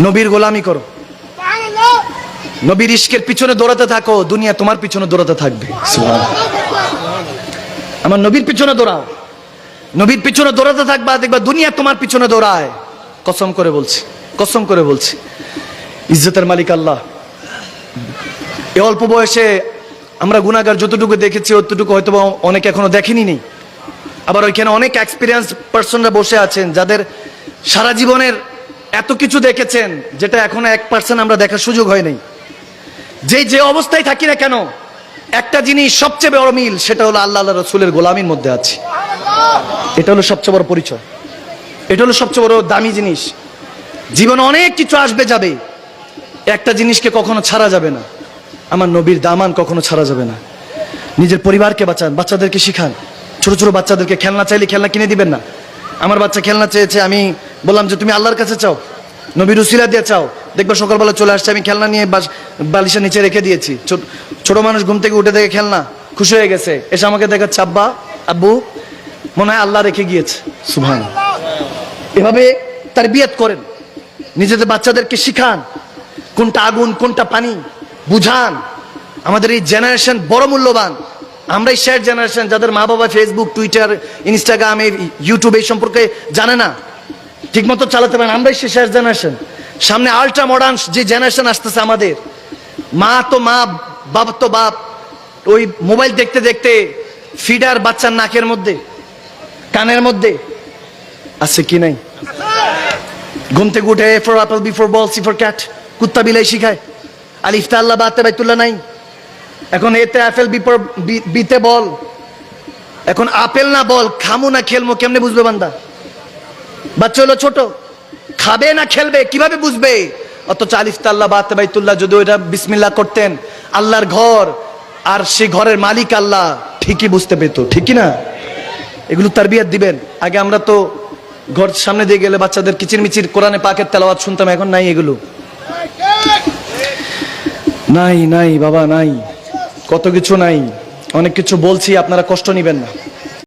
নবীর গোলামি করো। নবীর ইস্কের পিছনে দৌড়াতে থাকো, দুনিয়া তোমার পিছনে দৌড়াতে থাকবে। আমার নবীর পিছনে দৌড়াও। নবীর পিছনে দৌড়াতে থাকবা, দেখবা দুনিয়া তোমার পিছনে দৌড়ায়। কসম করে বলছি, কসম করে বলছি। ইজ্জতের মালিক আল্লাহ। এ অল্প বয়সে আমরা গুণাগার যতটুকু দেখেছি, অতটুকু হয়তো অনেকে এখনও দেখেনি নেই আবার ওইখানে অনেক এক্সপিরিয়েন্স পার্সনরা বসে আছেন, যাদের সারা জীবনের এত কিছু দেখেছেন যেটা এখনও এক পার্সেন্ট আমরা দেখার সুযোগ হয় নাই। যে যে অবস্থায় থাকি না কেন, একটা জিনিস সবচেয়ে বড় মিল, সেটা হলো আল্লাহ আল্লাহ রসুলের গোলামির মধ্যে আছে। এটা হলো সবচেয়ে বড় পরিচয়। এটা হলো সবচেয়ে বড় দামি জিনিস। জীবনে অনেক কিছু আসবে যাবে। একটা জিনিসকে কখনো ছাড়া যাবে না। আমার নবীর দামান কখনো ছাড়া যাবে না। নিজের পরিবারকে বাঁচান, বাচ্চাদেরকে শিখান। ছোট ছোট বাচ্চাদেরকে খেলনা চাইলে খেলনা কিনে দিবেন না। আমার বাচ্চা খেলনা চেয়েছে, আমি বললাম যে তুমি আল্লাহর কাছে চাও, নবীর উসিলা দিয়ে চাও। দেখবে সকালবেলা চলে আসছে, আমি খেলনা নিয়ে বালিশের নিচে রেখে দিয়েছি। ছোট মানুষ ঘুম থেকে উঠে দেখে খেলনা, খুশি হয়ে গেছে। এসে আমাকে দেখাচ্ছে, আব্বা, আব্বু, মনে হয় আল্লাহ রেখে গিয়েছে। সুভান এভাবে তার বিয়াত করেন। নিজেদের বাচ্চাদেরকে শিখান, কোনটা আগুন, কোনটা পানি, বুঝান। আমাদের এই জেনারেশন বড় মূল্যবান। আমরাই শেয়ার জেনারেশন যাদের মা বাবা ফেসবুক টুইটার ইনস্টাগ্রাম ইউটিউব এই সম্পর্কে জানে না। ঠিকমতো চালাতে পারেন আমরাই সে শেয়ার জেনারেশন। সামনে আল্ট্রা মডার্ন যে জেনারেশন আসতেছে আমাদের, মা তো মা, বাপ তো বাপ, ওই মোবাইল দেখতে দেখতে ফিডার বাচ্চার নাকের মধ্যে, কানের মধ্যে, আছে কি নাই? ঘুম থেকে উঠে for apple B for ball C for cat কুত্তা বিলাই শিখায়। আলিফতা আল্লাহ বাতে বাইতুল্লাহ নাই। এখন এতে অ্যাপেল বি ফর বি- বিতে বল। এখন আপেল না বল, খামু না খেলমু, কেমনে বুঝবে বান্দা? বাচ্চা হলো ছোট, খাবে না খেলবে, কীভাবে বুঝবে? অথচ আলিফতা আল্লাহ বাতে বাইতুল্লাহ যদি ওইটা বিসমিল্লাহ করতেন, আল্লাহর ঘর আর সেই ঘরের মালিক আল্লাহ, ঠিকই বুঝতে পেত, ঠিকই না? এগুলো তার তারবিয়াত দিবেন। আগে আমরা তো ঘর সামনে দিয়ে গেলে বাচ্চাদের কিচির মিচির কোরআনে পাকের তেলাওয়াত শুনতাম, এখন নাই এগুলো। নাই নাই, বাবা, নাই। কত কিছু নাই অনেক কিছু বলছি আপনারা কষ্ট নিবেন না।